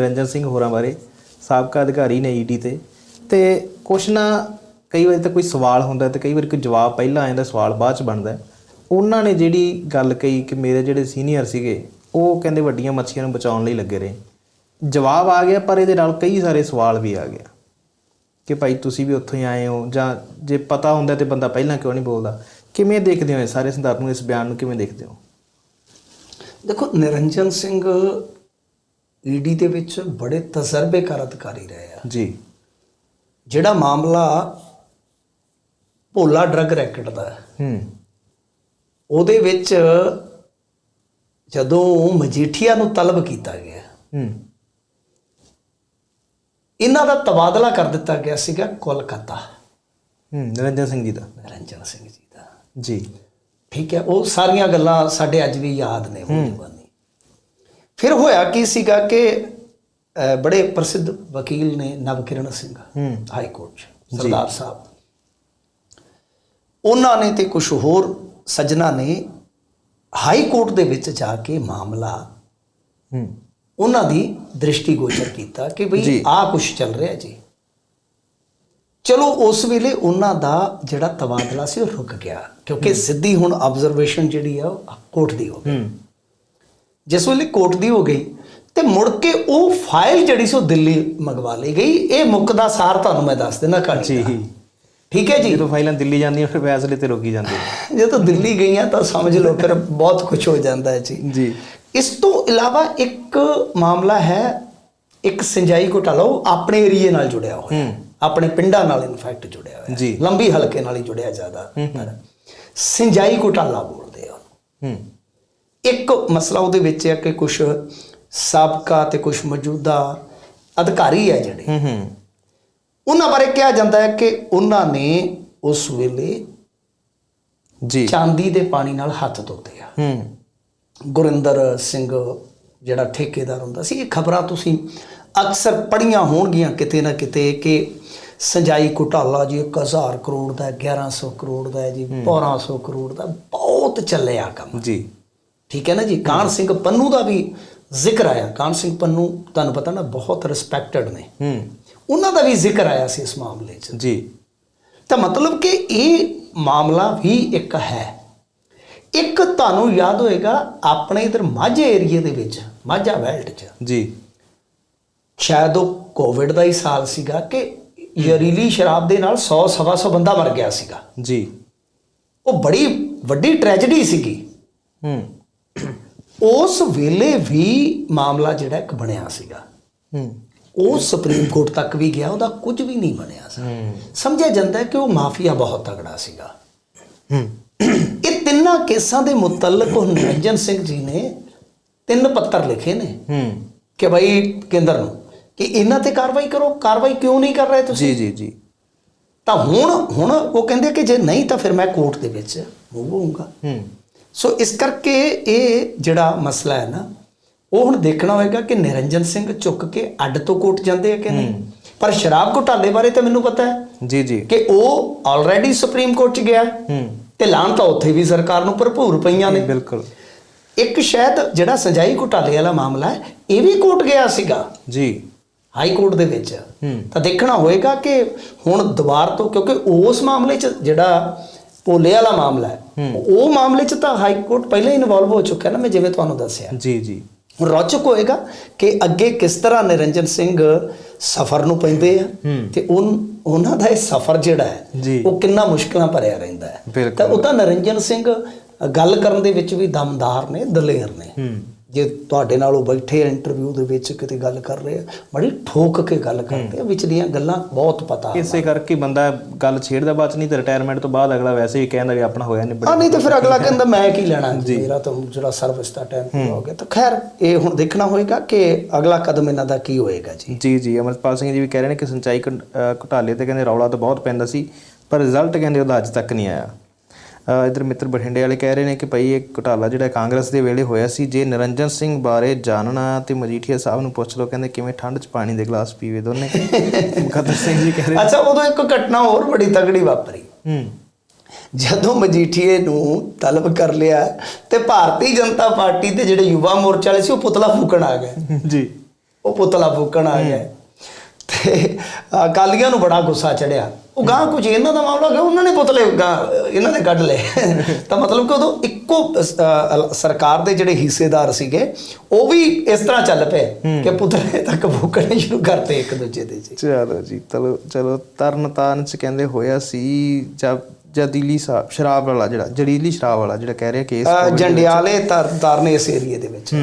ਨਿਰੰਜਨ ਸਿੰਘ ਹੋਰਾਂ ਬਾਰੇ, ਸਾਬਕਾ ਅਧਿਕਾਰੀ ਨੇ ਈਡੀ ਤੇ। ਤੇ ਕੁਛ ਨਾ, ਕਈ ਵਾਰੀ ਤਾਂ ਕੋਈ ਸਵਾਲ ਹੁੰਦਾ ਤੇ ਕਈ ਵਾਰੀ ਕੋਈ ਜਵਾਬ ਪਹਿਲਾਂ ਆ ਜਾਂਦਾ, ਸਵਾਲ ਬਾਅਦ ਚ ਬਣਦਾ। ਉਹਨਾਂ ਨੇ ਜਿਹੜੀ ਗੱਲ ਕਹੀ ਕਿ ਮੇਰੇ ਜਿਹੜੇ ਸੀਨੀਅਰ ਸੀਗੇ, ਉਹ ਕਹਿੰਦੇ ਵੱਡੀਆਂ ਮੱਛੀਆਂ ਨੂੰ ਬਚਾਉਣ ਲਈ ਲੱਗੇ ਰਹੇ। ਜਵਾਬ ਆ ਗਿਆ, ਪਰ ਇਹਦੇ ਨਾਲ ਕਈ ਸਾਰੇ ਸਵਾਲ ਵੀ ਆ ਗਿਆ। ਕਿ ਭਾਈ ਤੁਸੀਂ ਵੀ ਉੱਥੋਂ ਹੀ ਆਏ ਹੋ, ਜਾਂ ਜੇ ਪਤਾ ਹੁੰਦਾ ਤੇ ਬੰਦਾ ਪਹਿਲਾਂ ਕਿਉਂ ਨਹੀਂ ਬੋਲਦਾ? ਕਿਵੇਂ ਦੇਖਦੇ ਹੋ ਇਹ ਸਾਰੇ ਸੰਦਰਭ ਨੂੰ, ਇਸ ਬਿਆਨ ਨੂੰ ਕਿਵੇਂ ਦੇਖਦੇ ਹੋ? ਦੇਖੋ, ਨਿਰੰਜਨ ਸਿੰਘ ਈਡੀ ਦੇ ਵਿੱਚ ਬੜੇ ਤਜਰਬੇਕਾਰ ਅਧਿਕਾਰੀ ਰਹੇ ਆ। ਜੀ। ਜਿਹੜਾ ਮਾਮਲਾ ਭੋਲਾ ਡਰੱਗ ਰੈਕਟ ਦਾ ਹੈ, ਉਹਦੇ ਵਿੱਚ ਜਦੋਂ ਮਜੀਠੀਆ ਨੂੰ ਤਲਬ ਕੀਤਾ ਗਿਆ ਹੂੰ। ਇਹਨਾਂ ਦਾ ਤਬਾਦਲਾ ਕਰ ਦਿੱਤਾ ਗਿਆ ਸੀਗਾ ਕੋਲਕਾਤਾ। ਹੂੰ ਨਿਰੰਜਨ ਸਿੰਘ ਜੀ ਦਾ। ਨਿਰੰਜਨ ਸਿੰਘ ਜੀ ਦਾ। ਜੀ। ਠੀਕ ਹੈ ਉਹ ਸਾਰੀਆਂ ਗੱਲਾਂ ਸਾਡੇ ਅੱਜ ਵੀ ਯਾਦ ਨੇ ਉਹ ਫਿਰ ਹੋਇਆ ਕੀ ਸੀਗਾ ਕਿ ਬੜੇ ਪ੍ਰਸਿੱਧ ਵਕੀਲ ਨੇ ਨਵਕਿਰਨ ਸਿੰਘ ਹਾਈ ਕੋਰਟ 'ਚ, ਸਰਦਾਰ ਸਾਹਿਬ। ਉਹਨਾਂ ਨੇ ਤੇ ਕੁਝ ਹੋਰ ਸੱਜਣਾ ਨੇ ਹਾਈ ਕੋਰਟ ਦੇ ਵਿੱਚ ਜਾ ਕੇ ਮਾਮਲਾ ਉਹਨਾਂ ਦੀ ਦ੍ਰਿਸ਼ਟੀ ਗੋਚਰ ਕੀਤਾ ਕਿ। ਭਈ ਆਹ ਕੁਝ ਚੱਲ ਰਿਹਾ ਜੀ। ਚਲੋ ਉਸ ਵੇਲੇ ਉਹਨਾਂ ਦਾ ਜਿਹੜਾ ਤਬਾਦਲਾ ਸੀ ਉਹ ਰੁਕ ਗਿਆ ਕਿਉਂਕਿ ਸਿੱਧੀ ਹੁਣ ਆਬਜ਼ਰਵੇਸ਼ਨ ਜਿਹੜੀ ਆ ਉਹ ਕੋਰਟ ਦੀ ਹੋ ਗਈ। ਜਿਸ ਵੇਲੇ ਕੋਰਟ ਦੀ ਹੋ ਗਈ ਤੇ ਮੁੜ ਕੇ ਉਹ ਫਾਈਲ ਜਿਹੜੀ ਸੀ ਉਹ ਦਿੱਲੀ ਮੰਗਵਾ ਲਈ ਗਈ। ਇਹ ਮੁੱਖ ਦਾ ਸਾਰ ਤੁਹਾਨੂੰ ਮੈਂ ਦੱਸ ਦੇਣਾ ਕਹਾਣੀ ਜੀ। ਠੀਕ ਹੈ ਜੀ? ਜਦੋਂ ਫਾਈਲਾਂ ਦਿੱਲੀ ਜਾਂਦੀਆਂ ਫਿਰ ਫੈਸਲੇ ਤੇ ਰੋਕੀ ਜਾਂਦੀ। ਜੇ ਤਾਂ ਦਿੱਲੀ ਗਈਆਂ ਤਾਂ ਸਮਝ ਲਓ ਫਿਰ ਬਹੁਤ ਕੁਝ ਹੋ ਜਾਂਦਾ ਹੈ ਜੀ। ਜੀ। ਇਸ ਤੋਂ ਇਲਾਵਾ ਇੱਕ ਮਾਮਲਾ ਹੈ ਇੱਕ ਸਿੰਜਾਈ ਘੁਟਾਲਾ ਉਹ ਆਪਣੇ ਏਰੀਏ ਨਾਲ ਜੁੜਿਆ ਹੋਇਆ। ਹੈ। ਆਪਣੇ ਪਿੰਡਾਂ ਨਾਲ ਇਨਫੈਕਟ ਜੁੜਿਆ ਹੋਇਆ। ਹੈ। ਲੰਬੀ ਹਲਕੇ ਨਾਲ ਹੀ ਜੁੜਿਆ ਜ਼ਿਆਦਾ। ਸਿੰਜਾਈ ਘੁਟਾਲਾ ਬੋਲਦੇ ਆ ਉਹਨੂੰ। ਹੂੰ। ਇੱਕ ਮਸਲਾ ਉਹਦੇ ਵਿੱਚ ਹੈ ਕਿ ਕੁਝ ਸਾਬਕਾ ਤੇ ਕੁਝ ਮੌਜੂਦਾ ਅਧਿਕਾਰੀ ਹੈ ਜਿਹੜੇ। ਹੂੰ ਹੂੰ। ਉਹਨਾਂ ਬਾਰੇ ਕਿਹਾ ਜਾਂਦਾ ਹੈ ਕਿ ਉਹਨਾਂ ਨੇ ਉਸ ਵੇਲੇ ਜੀ। ਚਾਂਦੀ ਦੇ ਪਾਣੀ ਨਾਲ ਹੱਥ ਧੋਤੇ ਆ। ਹੂੰ। ਗੁਰਿੰਦਰ ਸਿੰਘ ਜਿਹੜਾ ਠੇਕੇਦਾਰ ਹੁੰਦਾ ਸੀ ਇਹ ਖਬਰਾਂ ਤੁਸੀਂ ਅਕਸਰ ਪੜੀਆਂ ਹੋਣਗੀਆਂ ਕਿਤੇ ਨਾ ਕਿਤੇ ਕਿ ਸੰਜਾਈ ਘੁਟਾਲਾ ਜੀ 1000 ਕਰੋੜ ਦਾ ਹੈ, 1100 ਕਰੋੜ ਦਾ ਜੀ 1200 ਕਰੋੜ ਦਾ ਬਹੁਤ ਚੱਲਿਆ ਕੰਮ। ਜੀ। ਠੀਕ ਹੈ ਨਾ ਜੀ? ਕਾਨ ਸਿੰਘ ਪੰਨੂ ਦਾ ਵੀ ਜ਼ਿਕਰ ਆਇਆ। ਕਾਨ ਸਿੰਘ ਪੰਨੂ ਤੁਹਾਨੂੰ ਪਤਾ ਨਾ ਬਹੁਤ ਰਿਸਪੈਕਟਡ ਨੇ। ਹੂੰ। ਉਹਨਾਂ ਦਾ ਵੀ ਜ਼ਿਕਰ ਆਇਆ ਸੀ ਇਸ ਮਾਮਲੇ 'ਚ। ਜੀ। ਤਾਂ ਮਤਲਬ ਕਿ ਇਹ ਮਾਮਲਾ ਵੀ ਇੱਕ ਹੈ। ਇੱਕ ਤੁਹਾਨੂੰ ਯਾਦ ਹੋਏਗਾ ਆਪਣੇ ਇਧਰ ਮਾਝੇ ਏਰੀਏ ਦੇ ਵਿੱਚ ਮਾਝਾ ਬੈਲਟ 'ਚ। ਜੀ। ਸ਼ਾਇਦ ਉਹ ਕੋਵਿਡ ਦਾ ਹੀ ਸਾਲ ਸੀਗਾ ਕਿ ਜ਼ਹਿਰੀਲੀ ਸ਼ਰਾਬ ਦੇ ਨਾਲ 100 ਸਵਾ ਸੌ ਬੰਦਾ ਮਰ ਗਿਆ ਸੀਗਾ। ਜੀ। ਉਹ ਬੜੀ ਵੱਡੀ ਟ੍ਰੈਜੇਡੀ ਸੀਗੀ। ਹੂੰ। ਉਸ ਵੇਲੇ ਵੀ ਮਾਮਲਾ ਜਿਹੜਾ ਇੱਕ ਬਣਿਆ ਸੀਗਾ। ਹੂੰ। ਉਹ ਸੁਪਰੀਮ ਕੋਰਟ ਤੱਕ ਵੀ ਗਿਆ ਉਹਦਾ ਕੁਝ ਵੀ ਨਹੀਂ ਬਣਿਆ ਸੀ। ਸਮਝਿਆ ਜਾਂਦਾ ਹੈ ਕਿ ਉਹ ਮਾਫੀਆ ਬਹੁਤ ਤਗੜਾ ਸੀਗਾ। ਹੂੰ। ਇਹ ਤਿੰਨਾਂ ਕੇਸਾਂ ਦੇ ਮੁਤਲਕ ਨਿਰੰਜਨ ਸਿੰਘ ਜੀ ਨੇ ਤਿੰਨ ਪੱਤਰ ਲਿਖੇ ਨੇ। ਹੂੰ। ਕਿ ਭਾਈ ਕੇਂਦਰ ਨੂੰ ਕਿ ਇਹਨਾਂ ਤੇ ਕਾਰਵਾਈ ਕਰੋ ਕਾਰਵਾਈ ਕਿਉਂ ਨਹੀਂ ਕਰ ਰਹੇ ਤੁਸੀਂ? ਜੀ ਜੀ ਜੀ। ਤਾਂ ਹੁਣ ਹੁਣ ਉਹ ਕਹਿੰਦੇ ਕਿ ਜੇ ਨਹੀਂ ਤਾਂ ਫਿਰ ਮੈਂ ਕੋਰਟ ਦੇ ਵਿੱਚ ਮੂਵ ਹੋਊਂਗਾ। ਹੂੰ। ਸੋ ਇਸ ਕਰਕੇ ਇਹ ਜਿਹੜਾ ਮਸਲਾ ਹੈ ਨਾ ਉਹ ਹੁਣ ਦੇਖਣਾ ਹੋਏਗਾ ਕਿ ਨਿਰੰਜਨ ਸਿੰਘ ਝੁੱਕ ਕੇ ਅੱਡ ਤੋਂ ਕੋਰਟ ਜਾਂਦੇ ਆ ਕਿ ਨਹੀਂ? ਪਰ ਸ਼ਰਾਬ ਘੁਟਾਲੇ ਬਾਰੇ ਤਾਂ ਮੈਨੂੰ ਪਤਾ ਹੈ ਜੀ ਜੀ। ਕਿ ਉਹ ਆਲਰੇਡੀ ਸੁਪਰੀਮ ਕੋਰਟ 'ਚ ਗਿਆ। ਹੂੰ। ਤੇ ਲਾਣ ਤਾਂ ਉੱਥੇ ਵੀ ਸਰਕਾਰ ਨੂੰ ਭਰਪੂਰ ਪਈਆਂ ਨੇ। ਬਿਲਕੁਲ। ਇੱਕ ਸ਼ਾਇਦ ਜਿਹੜਾ ਸੰਜਾਈ ਘੁਟਾਲੇ ਵਾਲਾ ਮਾਮਲਾ ਹੈ ਇਹ ਵੀ ਕੋਰਟ ਗਿਆ ਸੀਗਾ। ਜੀ। ਹਾਈ ਕੋਰਟ ਦੇ ਵਿੱਚ। ਹੂੰ। ਤਾਂ ਦੇਖਣਾ ਹੋਏਗਾ ਕਿ ਹੁਣ ਦੁਬਾਰ ਤੋਂ ਕਿਉਂਕਿ ਉਸ ਮਾਮਲੇ 'ਚ ਜਿਹੜਾ ਭੋਲੇ ਵਾਲਾ ਮਾਮਲਾ ਹੈ ਉਹ ਮਾਮਲੇ 'ਚ ਤਾਂ ਹਾਈ ਕੋਰਟ ਪਹਿਲਾਂ ਹੀ ਇਨਵੋਲਵ ਹੋ ਚੁੱਕਾ ਨਾ ਮੈਂ ਜਿਵੇਂ ਤੁਹਾਨੂੰ ਦੱਸਿਆ ਜੀ ਜੀ ਹੁਣ ਰੌਚਕ ਹੋਏਗਾ ਕਿ ਅੱਗੇ ਕਿਸ ਤਰ੍ਹਾਂ ਨਿਰੰਜਨ ਸਿੰਘ ਸਫ਼ਰ ਨੂੰ ਪੈਂਦੇ ਆ। ਤੇ ਉਨ- ਉਹਨਾਂ ਦਾ ਇਹ ਸਫ਼ਰ ਜਿਹੜਾ ਹੈ। ਉਹ ਕਿੰਨਾ ਮੁਸ਼ਕਲਾਂ ਭਰਿਆ ਰਹਿੰਦਾ ਹੈ। ਤਾਂ ਉਹ ਤਾਂ ਨਿਰੰਜਨ ਸਿੰਘ ਗੱਲ ਕਰਨ ਦੇ ਵਿੱਚ ਵੀ ਦਮਦਾਰ ਨੇ ਦਲੇਰ ਨੇ ਹੂੰ ਜੇ ਤੁਹਾਡੇ ਨਾਲ ਉਹ ਬੈਠੇ ਇੰਟਰਵਿਊ ਦੇ ਵਿੱਚ ਕਿਤੇ ਗੱਲ ਕਰ ਰਹੇ ਆ ਬੜੀ ਠੋਕ ਕੇ ਗੱਲ ਕਰਦੇ ਆ ਵਿਚਲੀਆਂ ਗੱਲਾਂ ਬਹੁਤ ਪਤਾ ਇਸੇ ਕਰਕੇ ਬੰਦਾ ਗੱਲ ਛੇੜਦਾ ਬਾਅਦ ਚ ਨਹੀਂ ਤੇ ਰਿਟਾਇਰਮੈਂਟ ਤੋਂ ਬਾਅਦ ਅਗਲਾ ਵੈਸੇ ਹੀ ਕਹਿੰਦਾ ਵੀ ਆਪਣਾ ਹੋਇਆ ਨਹੀਂ ਆ ਨਹੀਂ ਤਾਂ ਫਿਰ ਅਗਲਾ ਕਹਿੰਦਾ ਮੈਂ ਕੀ ਲੈਣਾ? ਮੇਰਾ ਤਾਂ ਜਿਹੜਾ ਸਰਵਿਸ ਦਾ ਟਾਈਮ ਹੋ ਗਿਆ। ਤਾਂ ਖੈਰ ਇਹ ਹੁਣ ਦੇਖਣਾ ਹੋਏਗਾ ਕਿ ਅਗਲਾ ਕਦਮ ਇਹਨਾਂ ਦਾ ਕੀ ਹੋਏਗਾ ਜੀ। ਜੀ ਜੀ ਅਮਰਪਾਲ ਸਿੰਘ ਜੀ ਵੀ ਕਹਿ ਰਹੇ ਨੇ ਕਿ ਸਿੰਚਾਈ ਘੁਟਾਲੇ ਤੇ ਕਹਿੰਦੇ ਰੌਲਾ ਤਾਂ ਬਹੁਤ ਪੈਂਦਾ ਸੀ ਪਰ ਰਿਜ਼ਲਟ ਕਹਿੰਦੇ ਉਹਦਾ ਅੱਜ ਤੱਕ ਨਹੀਂ ਆਇਆ। ਇੱਧਰ ਮਿੱਤਰ ਬਠਿੰਡੇ ਵਾਲੇ ਕਹਿ ਰਹੇ ਨੇ ਕਿ ਭਾਈ ਇਹ ਘੁਟਾਲਾ ਜਿਹੜਾ ਕਾਂਗਰਸ ਦੇ ਵੇਲੇ ਹੋਇਆ ਸੀ ਜੇ ਨਿਰੰਜਨ ਸਿੰਘ ਬਾਰੇ ਜਾਣਨਾ ਤੇ ਮਜੀਠੀਆ ਸਾਹਿਬ ਨੂੰ ਪੁੱਛ ਲਓ ਕਹਿੰਦੇ ਕਿਵੇਂ ਠੰਡ 'ਚ ਪਾਣੀ ਦੇ ਗਲਾਸ ਪੀਵੇ ਦੋਨੇ? ਮੁਕੱਦਰ ਸਿੰਘ ਜੀ ਕਹਿ ਰਹੇ ਅੱਛਾ ਉਦੋਂ ਇੱਕ ਘਟਨਾ ਹੋਰ ਬੜੀ ਤਗੜੀ ਵਾਪਰੀ। ਹੂੰ। ਜਦੋਂ ਮਜੀਠੀਏ ਨੂੰ ਤਲਬ ਕਰ ਲਿਆ ਤੇ ਭਾਰਤੀ ਜਨਤਾ ਪਾਰਟੀ ਦੇ ਜਿਹੜੇ ਯੁਵਾ ਮੋਰਚਾ ਵਾਲੇ ਸੀ ਉਹ ਪੁਤਲਾ ਫੂਕਣ ਆ ਗਏ। ਜੀ। ਉਹ ਪੁਤਲਾ ਫੂਕਣ ਆ ਗਿਆ ਤੇ ਅਕਾਲੀਆਂ ਨੂੰ ਬੜਾ ਗੁੱਸਾ ਚੜਿਆ। ਉਹ ਗਾਂ ਕੁਝ ਇਹਨਾਂ ਦਾ ਮਾਮਲਾ ਗਿਆ ਉਹਨਾਂ ਨੇ ਪੁਤਲੇ ਇਹਨਾਂ ਨੇ ਕੱਢ ਲਏ। ਤਾਂ ਮਤਲਬ ਕਿ ਉਦੋਂ ਇੱਕੋ ਸਰਕਾਰ ਦੇ ਜਿਹੜੇ ਹਿੱਸੇਦਾਰ ਸੀਗੇ ਉਹ ਵੀ ਇਸ ਤਰ੍ਹਾਂ ਚੱਲ ਪਏ ਕਿ ਪੁਤਲੇ ਤੱਕ ਫੂਕਣੇ ਸ਼ੁਰੂ ਕਰਤੇ ਇੱਕ ਦੂਜੇ ਦੇ ਜੀ। ਚਲੋ ਜੀ ਚਲੋ ਚਲੋ ਤਰਨ ਤਾਰਨ ਚ ਕਹਿੰਦੇ ਹੋਇਆ ਸੀ ਜਦ ਜਦੀਲੀ ਸਾਹਿਬ ਸ਼ਰਾਬ ਵਾਲਾ ਜਿਹੜਾ ਜੜੀਲੀ ਸ਼ਰਾਬ ਵਾਲਾ ਜਿਹੜਾ ਕਹਿ ਰਿਹਾ ਕੇਸ ਜੰਡਿਆਲੇ ਤਰ ਤਾਰਨੇ ਇਸ ਏਰੀਏ ਦੇ ਵਿੱਚ।